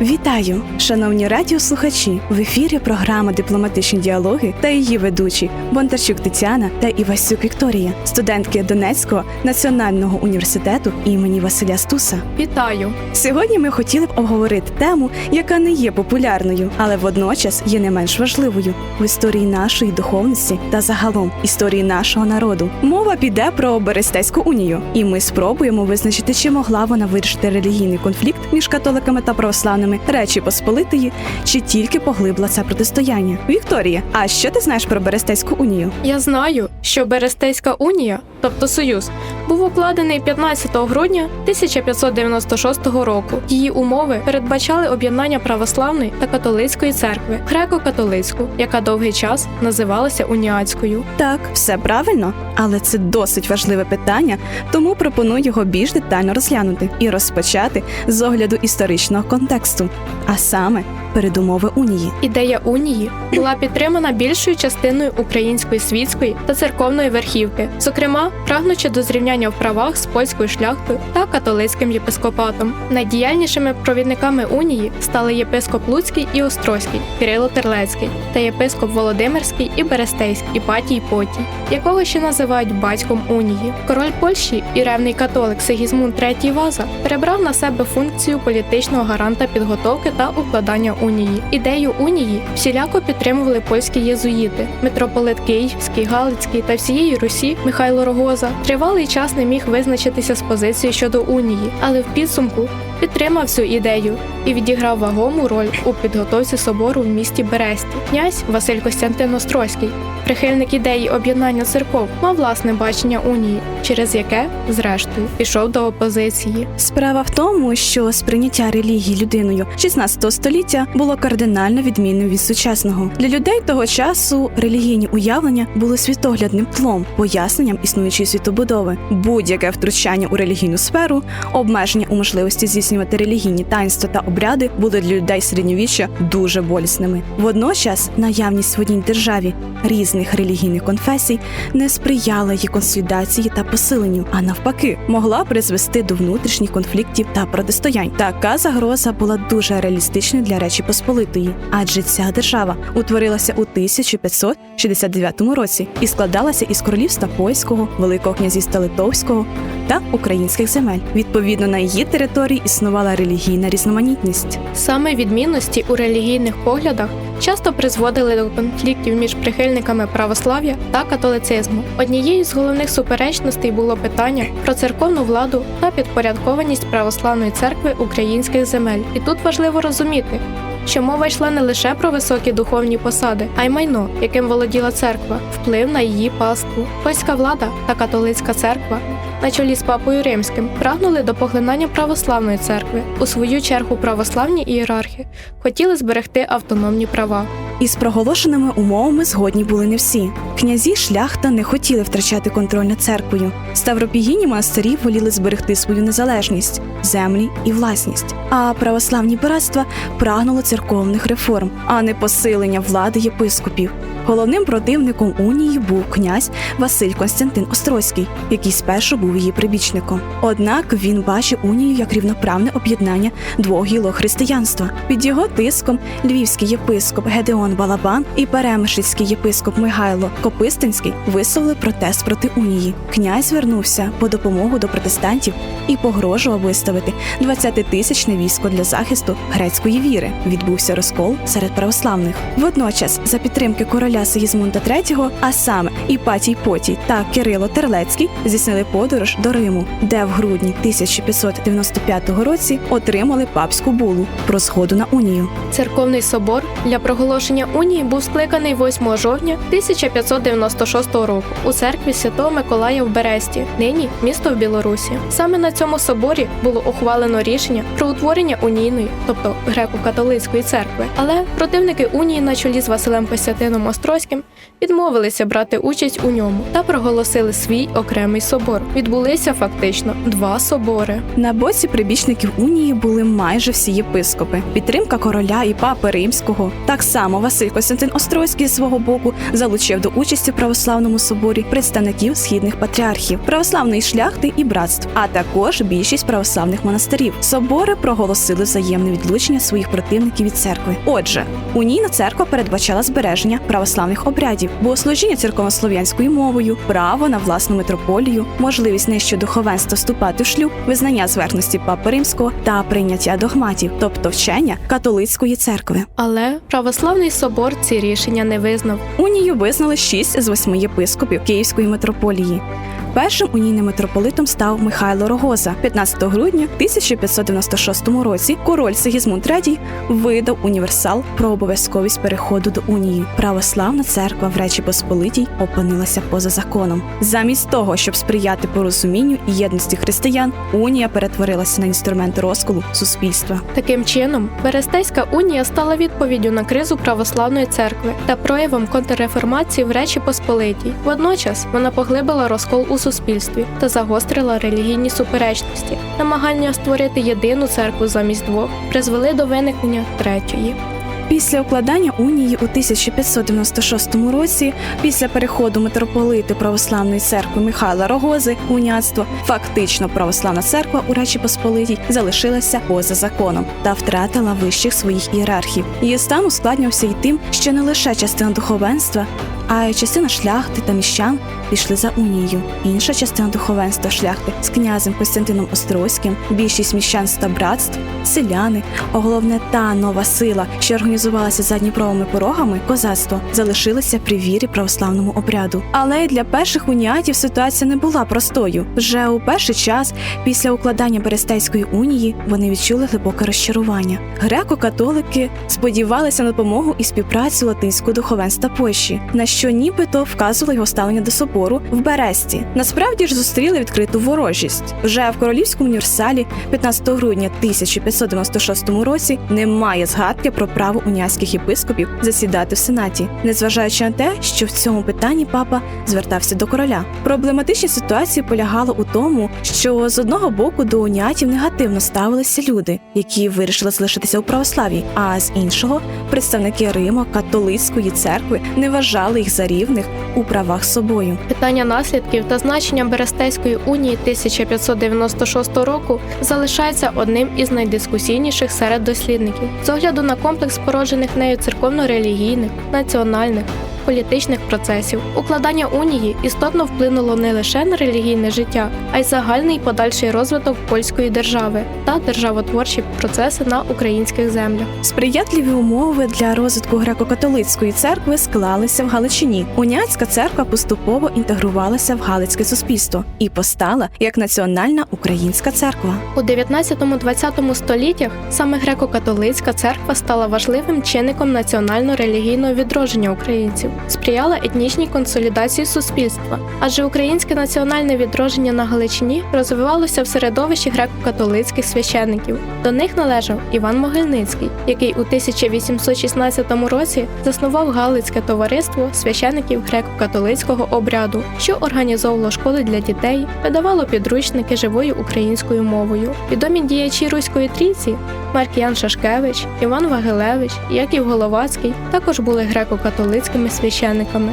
Вітаю, шановні радіослухачі! В ефірі програма Дипломатичні діалоги та її ведучі Бондарчук Тетяна та Івасюк Вікторія, студентки Донецького національного університету імені Василя Стуса. Вітаю! Сьогодні ми хотіли б обговорити тему, яка не є популярною, але водночас є не менш важливою в історії нашої духовності та загалом історії нашого народу. Мова піде про Берестейську унію, і ми спробуємо визначити, чи могла вона вирішити релігійний конфлікт між католиками та православними Речі Посполитої, чи тільки поглибла це протистояння. Вікторія, а що ти знаєш про Берестейську унію? Я знаю, що Берестейська унія, тобто Союз, був укладений 15 грудня 1596 року. Її умови передбачали об'єднання православної та католицької церкви, греко-католицьку, яка довгий час називалася уніатською. Так, все правильно, але це досить важливе питання, тому пропоную його більш детально розглянути і розпочати з огляду історичного контексту, а саме передумови унії. Ідея унії була підтримана більшою частиною української світської та церковної верхівки, зокрема, прагнучи до зрівняння в правах з польською шляхтою та католицьким єпископатом. Найдіяльнішими провідниками унії стали єпископ Луцький і Острозький, Кирило Терлецький та єпископ Володимирський і Берестейський Іпатій Потій, якого ще називають батьком унії. Король Польщі і ревний католик Сигізмунд III Ваза перебрав на себе функцію політичного гаранта підготовки та укладання унії. Ідею унії всіляко підтримували польські єзуїти, митрополит Київський, Галицький та всієї Русі Михайло Рогоза. Тривалий час не міг визначитися з позицією щодо унії, але в підсумку підтримав цю ідею і відіграв вагому роль у підготовці собору в місті Бересті. Князь Василь Костянтин Острозький, прихильник ідеї об'єднання церков, мав власне бачення унії, через яке, зрештою, пішов до опозиції. Справа в тому, що сприйняття релігії людиною 16 століття було кардинально відмінним від сучасного. Для людей того часу релігійні уявлення були світоглядним тлом, поясненням існуючої світобудови. Будь-яке втручання у релігійну сферу, обмеження у можливості здійснювати релігійні таїнства та обряди були для людей середньовіччя дуже болісними. Водночас наявність в одній державі різних релігійних конфесій не сприяла її консолідації та посиленню, а навпаки, могла призвести до внутрішніх конфліктів та протистоянь. Така загроза була дуже реалістичною для Речі Посполитої, адже ця держава утворилася у 1569 році і складалася із королівства польського, Великого князівства Литовського та українських земель. Відповідно на її території існувала релігійна різноманітність. Саме відмінності у релігійних поглядах часто призводили до конфліктів між прихильниками православ'я та католицизму. Однією з головних суперечностей було питання про церковну владу та підпорядкованість православної церкви українських земель. І тут важливо розуміти. Що мова йшла не лише про високі духовні посади, а й майно, яким володіла церква, вплив на її паству. Польська влада та католицька церква на чолі з папою римським прагнули до поглинання православної церкви. У свою чергу православні ієрархи хотіли зберегти автономні права. Із проголошеними умовами згодні були не всі. Князі шляхта не хотіли втрачати контроль над церквою. Ставропігіні монастирі воліли зберегти свою незалежність, землі і власність. А православні братства прагнули церковних реформ, а не посилення влади єпископів. Головним противником унії був князь Василь Константин Острозький, який спершу був її прибічником. Однак він бачив унію як рівноправне об'єднання двох гілок християнства. Під його тиском львівський єпископ Гедеон Балабан і перемишльський єпископ Михайло Копистинський висловили протест проти унії. Князь звернувся по допомогу до протестантів і погрожував виставити 20-тисячне військо для захисту грецької віри. Відбувся розкол серед православних. Водночас, за підтримки короля короля Сигізмунда III, а саме Іпатій Потій та Кирило Терлецький, здійснили подорож до Риму, де в грудні 1595 році отримали папську булу про згоду на унію. Церковний собор для проголошення унії був скликаний 8 жовтня 1596 року у церкві Святого Миколая в Бересті, нині місто в Білорусі. Саме на цьому соборі було ухвалено рішення про утворення унійної, тобто греко-католицької церкви. Але противники унії на чолі з Василем Костянтином Острозьким відмовилися брати участь у ньому та проголосили свій окремий собор. Відбулися фактично два собори. На боці прибічників унії були майже всі єпископи. Підтримка короля і папи римського. Так само Василь Костянтин Острозький з свого боку залучив до участі в православному соборі представників східних патріархів, православної шляхти і братств, а також більшість православних монастирів. Собори проголосили взаємне відлучення своїх противників від церкви. Отже, унійна церква передбачала збереження православних обрядів, богослужіння церковнослов'янською мовою, право на власну митрополію, можливість нижче духовенства вступати в шлюб, визнання зверхності папи римського та прийняття догматів, тобто вчення католицької церкви. Але православний собор ці рішення не визнав. Унію визнали шість з восьми єпископів Київської митрополії. Першим унійним митрополитом став Михайло Рогоза. 15 грудня 1596 році король Сигізмунд III видав універсал про обов'язковість переходу до унії. Православна церква в Речі Посполитій опинилася поза законом. Замість того, щоб сприяти порозумінню і єдності християн, унія перетворилася на інструмент розколу суспільства. Таким чином, Берестейська унія стала відповіддю на кризу православної церкви та проявом контрреформації в Речі Посполитій. Водночас вона поглибила розкол у суспільстві та загострила релігійні суперечності. Намагання створити єдину церкву замість двох призвели до виникнення третьої. Після укладання унії у 1596 році, після переходу митрополити Православної церкви Михайла Рогози, уніатство, фактично православна церква у Речі Посполитій залишилася поза законом та втратила вищих своїх ієрархів. Її стан ускладнювався й тим, що не лише частина духовенства, а частина шляхти та міщан пішли за унією. Інша частина духовенства шляхти з князем Костянтином Острозьким, більшість міщанств та братств, селяни, а головне та нова сила, що організувалася за Дніпровими порогами, козацтво, залишилися при вірі православному обряду. Але й для перших уніатів ситуація не була простою. Вже у перший час, після укладання Берестейської унії, вони відчули глибоке розчарування. Греко-католики сподівалися на допомогу і співпрацю латинського духовенства Польщі, на що нібито вказувало його ставлення до собору в Бересті. Насправді ж зустріли відкриту ворожість. Вже в королівському універсалі 15 грудня 1596 році немає згадки про право уніатських єпископів засідати в сенаті, незважаючи на те, що в цьому питанні папа звертався до короля. Проблематичні ситуації полягало у тому, що з одного боку до уніатів негативно ставилися люди, які вирішили залишитися у православі, а з іншого представники Рима, католицької церкви не вважали їх за рівних у правах з собою. Питання наслідків та значення Берестейської унії 1596 року залишається одним із найдискусійніших серед дослідників з огляду на комплекс породжених нею церковно-релігійних, національних. Політичних процесів укладання унії істотно вплинуло не лише на релігійне життя, а й загальний подальший розвиток польської держави та державотворчі процеси на українських землях. Сприятливі умови для розвитку греко-католицької церкви склалися в Галичині. Уняцька церква поступово інтегрувалася в галицьке суспільство і постала як національна українська церква. У 19-20 століттях саме греко-католицька церква стала важливим чинником національно-релігійного відродження українців, сприяла етнічній консолідації суспільства, адже українське національне відродження на Галичині розвивалося в середовищі греко-католицьких священиків. До них належав Іван Могильницький, який у 1816 році заснував Галицьке товариство священиків греко-католицького обряду, що організовувало школи для дітей, видавало підручники живою українською мовою. Відомі діячі Руської трійці Маркіян Шашкевич, Іван Вагилевич, Яків Головацький також були греко-католицькими священиками.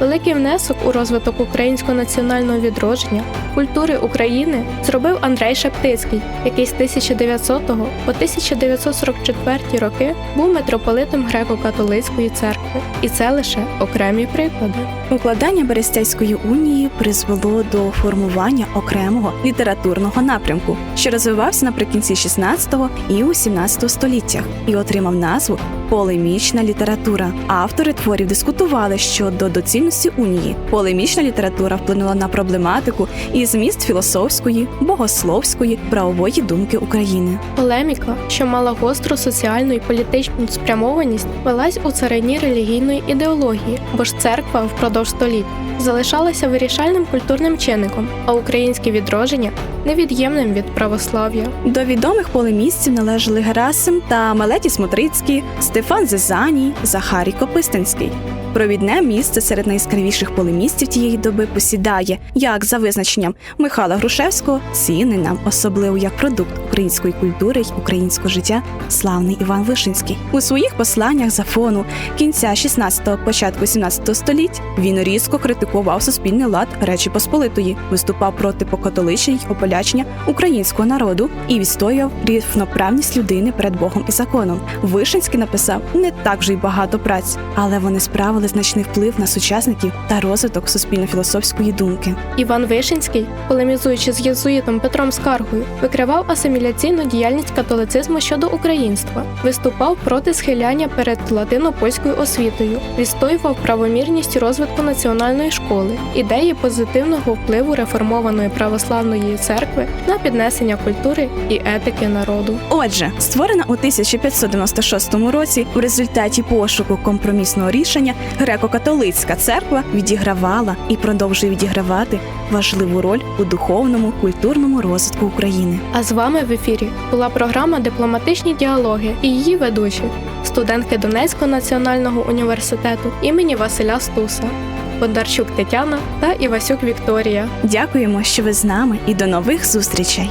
Великий внесок у розвиток українського національного відродження, культури України зробив Андрей Шептицький, який з 1900 по 1944 роки був митрополитом греко-католицької церкви, і це лише окремі приклади. Укладання Берестейської унії призвело до формування окремого літературного напрямку, що розвивався наприкінці 16 і у 17 століттях, і отримав назву полемічна література. Автори творів дискутували щодо доцільності унії. Полемічна література вплинула на проблематику і зміст філософської, богословської, правової думки України. Полеміка, що мала гостру соціальну і політичну спрямованість, велась у царині релігійної ідеології, бо ж церква впродовж століть залишалася вирішальним культурним чинником, а українське відродження невід'ємним від православ'я. До відомих полемістів належали Герасим та Малеті Смотрицький, Стефан Зезаній, Захарій Копистинський. Провідне місце серед найяскравіших полемістів тієї доби посідає, як за визначенням Михайла Грушевського, цінний нам особливо як продукт української культури й українського життя, славний Іван Вишинський. У своїх посланнях за фону кінця 16-го, початку 17 століть він різко критикував суспільний лад Речі Посполитої, виступав проти покатоличення й ополячення українського народу і відстоював рівноправність людини перед Богом і законом. Вишинський написав не так вже й багато праць, але вони справили значний вплив на сучасників та розвиток суспільно-філософської думки. Іван Вишинський, полемізуючи з єзуїтом Петром Скаргою, викривав асиміляційну діяльність католицизму щодо українства, виступав проти схиляння перед латино-польською освітою, відстоював правомірність розвитку національної школи, ідеї позитивного впливу реформованої православної церкви на піднесення культури і етики народу. Отже, створена у 1596 році в результаті пошуку компромісного рішення греко-католицька церква відігравала і продовжує відігравати важливу роль у духовному культурному розвитку України. А з вами в ефірі була програма Дипломатичні діалоги і її ведучі, студентки Донецького національного університету імені Василя Стуса, Бондарчук Тетяна та Івасюк Вікторія. Дякуємо, що ви з нами, і до нових зустрічей.